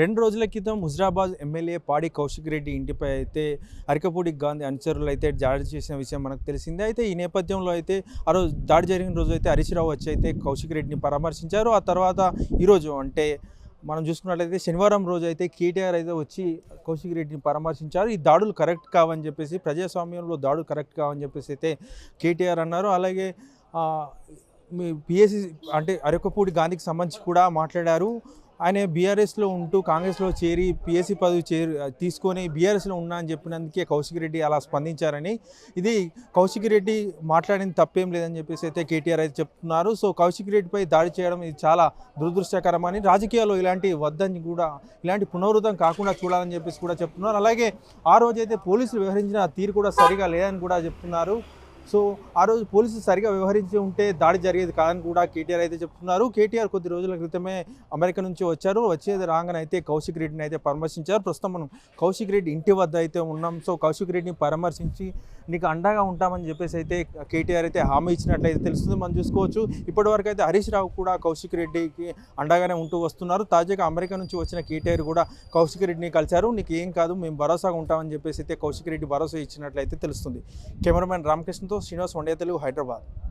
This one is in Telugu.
రెండు రోజుల క్రితం హుజరాబాద్ ఎమ్మెల్యే పాడి కౌశిక్ రెడ్డి ఇంటిపై అయితే అరికపూడి గాంధీ అనుచరులు అయితే దాడి చేసిన విషయం మనకు తెలిసిందే. అయితే ఈ నేపథ్యంలో అయితే ఆ రోజు దాడి జరిగిన రోజు అయితే హరీష్ రావు వచ్చి అయితే కౌశిక్ రెడ్డిని పరామర్శించారు. ఆ తర్వాత ఈరోజు అంటే మనం చూసుకున్నట్లయితే శనివారం రోజు అయితే కేటీఆర్ అయితే వచ్చి కౌశిక్ రెడ్డిని పరామర్శించారు. ఈ దాడులు కరెక్ట్ కావని చెప్పేసి ప్రజాస్వామ్యంలో దాడులు కరెక్ట్ కావని చెప్పేసి అయితే కేటీఆర్ అన్నారు. అలాగే మీ పిఎస్సి అంటే అరకపూడి గాంధీకి సంబంధించి కూడా మాట్లాడారు. ఆయన బీఆర్ఎస్లో ఉంటూ కాంగ్రెస్లో చేరి పిఎస్సీ పదవి చేరి తీసుకొని బీఆర్ఎస్లో ఉన్నా అని చెప్పినందుకే కౌశిక్ రెడ్డి అలా స్పందించారని. ఇది కౌశిక్ రెడ్డి మాట్లాడిన తప్పేం లేదని చెప్పేసి అయితే కేటీఆర్ అయితే చెప్తున్నారు. సో కౌశిక్ రెడ్డిపై దాడి చేయడం ఇది చాలా దురదృష్టకరమని రాజకీయాల్లో ఇలాంటి వద్దని కూడా ఇలాంటి పునరుద్ధం కాకుండా చూడాలని చెప్పేసి కూడా చెప్తున్నారు. అలాగే ఆ రోజు అయితే పోలీసులు వ్యవహరించిన తీరు కూడా సరిగా లేదని కూడా చెప్తున్నారు. సో ఆ రోజు పోలీసులు సరిగా వ్యవహరించి ఉంటే దాడి జరిగేది కాదని కూడా కేటీఆర్ అయితే చెప్తున్నారు. కేటీఆర్ కొద్ది రోజుల క్రితమే అమెరికా నుంచి వచ్చారు. వచ్చేది రాగానే అయితే కౌశిక్ రెడ్డిని అయితే పరామర్శించారు. ప్రస్తుతం మనం కౌశిక్ రెడ్డి ఇంటి వద్ద అయితే ఉన్నాం. సో కౌశిక్ రెడ్డిని పరామర్శించి నీకు అండగా ఉంటామని చెప్పేసి అయితే కేటీఆర్ అయితే హామీ ఇచ్చినట్లయితే తెలుస్తుంది. మనం చూసుకోవచ్చు. ఇప్పటివరకు అయితే హరీష్ రావు కూడా కౌశిక్ రెడ్డికి అండగానే ఉంటూ వస్తున్నారు. తాజాగా అమెరికా నుంచి వచ్చిన కేటీఆర్ కూడా కౌశిక్ రెడ్డిని కలిశారు. నీకు ఏం కాదు మేము భరోసాగా ఉంటామని చెప్పేసి అయితే కౌశిక్ రెడ్డి భరోసా ఇచ్చినట్లయితే తెలుస్తుంది. కెమెరామెన్ రామకృష్ణతో శ్రీనివాస్ వండే తెలుగు హైదరాబాద్.